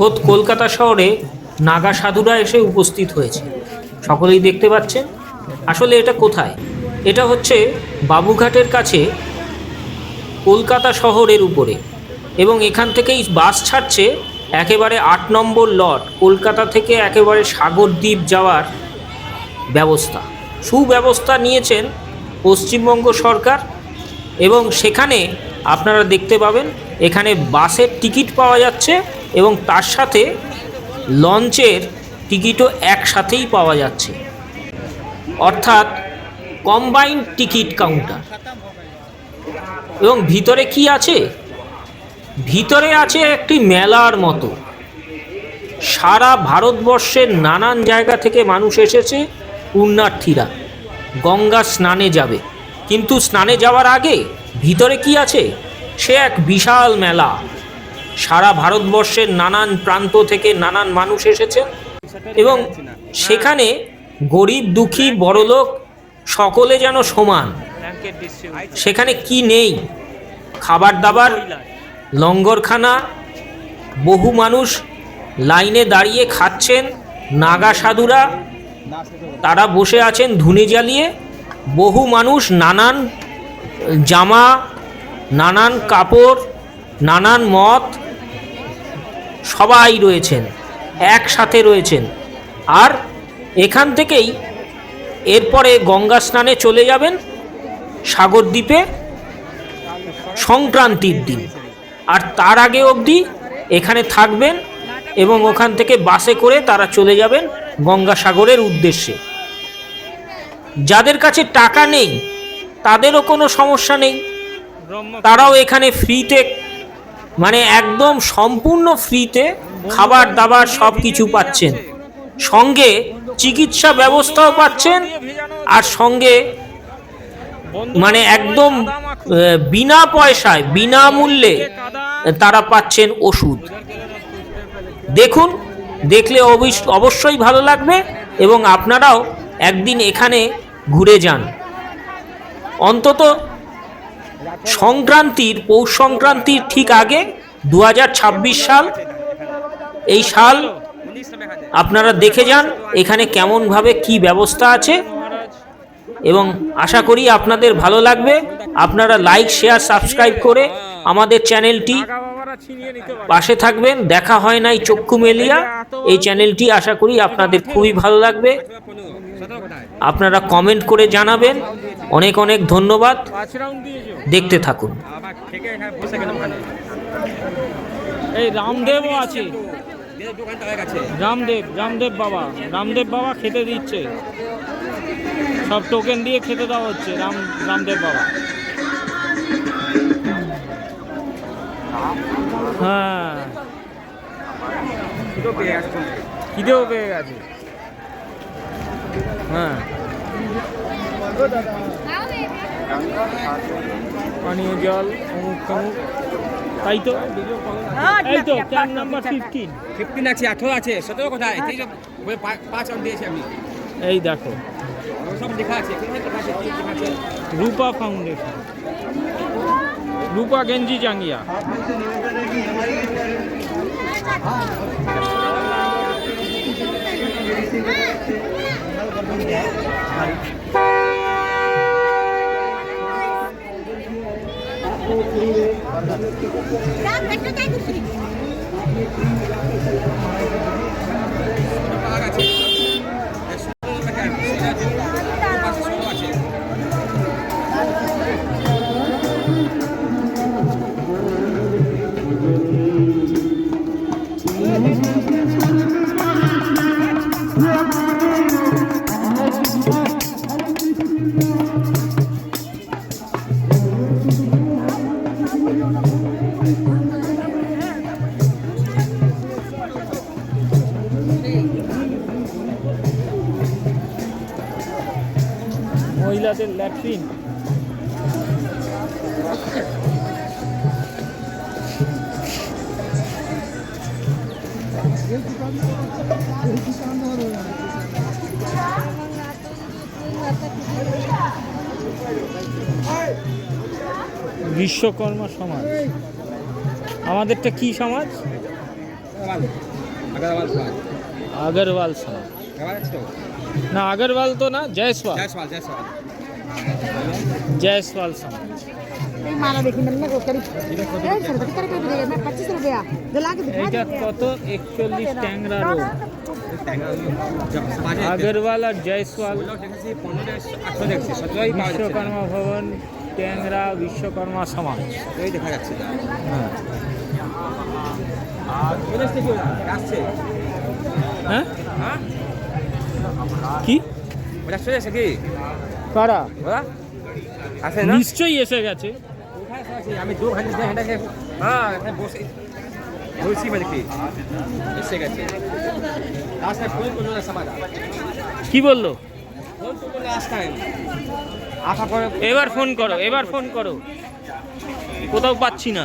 খোদ কলকাতা শহরে নাগা সাধুরা এসে উপস্থিত হয়েছে। সকলেই দেখতে পাচ্ছেন। আসলে এটা কোথায়? এটা হচ্ছে বাবুঘাটের কাছে কলকাতা শহরের উপরে এবং এখান থেকেই বাস ছাড়ছে একেবারে আট নম্বর লট, কলকাতা থেকে একেবারে সাগরদ্বীপ যাওয়ার ব্যবস্থা। সুব্যবস্থা নিয়েছেন পশ্চিমবঙ্গ সরকার এবং সেখানে আপনারা দেখতে পাবেন, এখানে বাসের টিকিট পাওয়া যাচ্ছে এবং তার সাথে লঞ্চের টিকিটও একসাথেই পাওয়া যাচ্ছে। অর্থাৎ কম্বাইন্ড টিকিট কাউন্টার এবং ভিতরে কি আছে? ভিতরে আছে একটি মেলার মতো। সারা ভারতবর্ষের নানান জায়গা থেকে মানুষ এসেছে, পুণ্যার্থীরা। গঙ্গা স্নানে যাবে। কিন্তু স্নানে যাওয়ার আগে ভিতরে কি আছে? সে এক বিশাল মেলা। সারা ভারতবর্ষের নানান প্রান্ত থেকে নানান মানুষ এসেছেন। এবং সেখানে গরিব, দুঃখী, বড়লোক সকলে যেন সমান। সেখানে কি নেই? খাবার দাবার লঙ্গরখানা, বহু মানুষ লাইনে দাঁড়িয়ে খাচ্ছেন। নাগা সাধুরা, তারা বসে আছেন ধুনে জ্বালিয়ে। বহু মানুষ নানান জামা, নানান কাপড় নানান মত সবাই রয়েছেন, একসাথে রয়েছেন। আর এখান থেকেই এরপরে গঙ্গা স্নানে চলে যাবেন সাগরদ্বীপে সংক্রান্তির দিন। আর তার আগে অবধি এখানে থাকবেন এবং ওখান থেকে বাসে করে তারা চলে যাবেন গঙ্গাসাগরের উদ্দেশ্যে। যাদের কাছে টাকা নেই, তাদেরও কোনো সমস্যা নেই। তারাও এখানে ফ্রিতে মানে একদম সম্পূর্ণ ফ্রিতে খাবার, দাবার সব কিছু পাচ্ছেন। সঙ্গে চিকিৎসা ব্যবস্থাও পাচ্ছেন আর সঙ্গে মানে একদম বিনা পয়সায়, বিনামূল্যে তারা পাচ্ছেন ওষুধ। দেখুন, দেখলে অবশ্য- অবশ্যই ভালো লাগবে এবং আপনারাও একদিন এখানে ঘুরে যান। অন্তত সংক্রান্তির, পৌষ সংক্রান্তির ঠিক আগে দু হাজার ছাব্বিশ সাল। এই সাল আপনারা দেখে যান এখানে কেমনভাবে কি ব্যবস্থা আছে। এবং আশা করি আপনাদের ভালো লাগবে। আপনারা লাইক শেয়ার সাবস্ক্রাইব করে আমাদের চ্যানেলটি পাশে থাকবেন। দেখা হয় নাই চক্ষু মেলিয়া। এই চ্যানেলটি আশা করি আপনাদের খুবই ভালো লাগবে। আপনারা কমেন্ট করে জানাবেন। অনেক অনেক ধন্যবাদ। দেখতে থাকুন। এই রামদেবও আছে। রামদেব রামদেব বাবা রামদেব বাবা খেতে দিচ্ছে। সব টোকেন দিয়ে খেতে দেওয়া হচ্ছে রাম, রামদেব বাবা। হ্যাঁ। খিদেও পেয়ে গেছে। হ্যাঁ। পানীয় জল অমুক তমুক। তাই তো? এই তো ক্যাম্প নাম্বার ফিফটিন ফিফটিন আছে আঠেরো আছে সতেরো কোথায়? পা- পাঁচ দিয়েছি আমি। এই দেখো। সব লেখা আছে রূপা ফাউন্ডেশন। রূপা গেঞ্জি জাঙ্গিয়া। পাওয়া গেছে vaccine. বিশ্বকর্মা সমাজ। আমাদেরটা কি সমাজ? আগরওয়াল সমাজ। না আগরওয়াল তো না জয়সওয়াল জয়সওয়াল জয়সওয়াল जयसवाल ট্যাংরা আগরওয়াল আর জয়সওয়াল বিশ্বকর্মা ভবন ট্যাংরা বিশ্বকর্মা সমাজ। দেখা যাচ্ছে হ্যাঁ? কি? কি? কারা? আসে না? নিশ্চয়ই এসে গেছে? আমি দু ঘণ্টা হেঁটে হ্যাঁ এখানে বসে বলছি মানে কি এসে গেছে। রাস্তায় ফোন করল না সমাজ কি বলল? ফোন করল পরে এবার ফোন করো এবার ফোন করো। কোথাও পাচ্ছি না।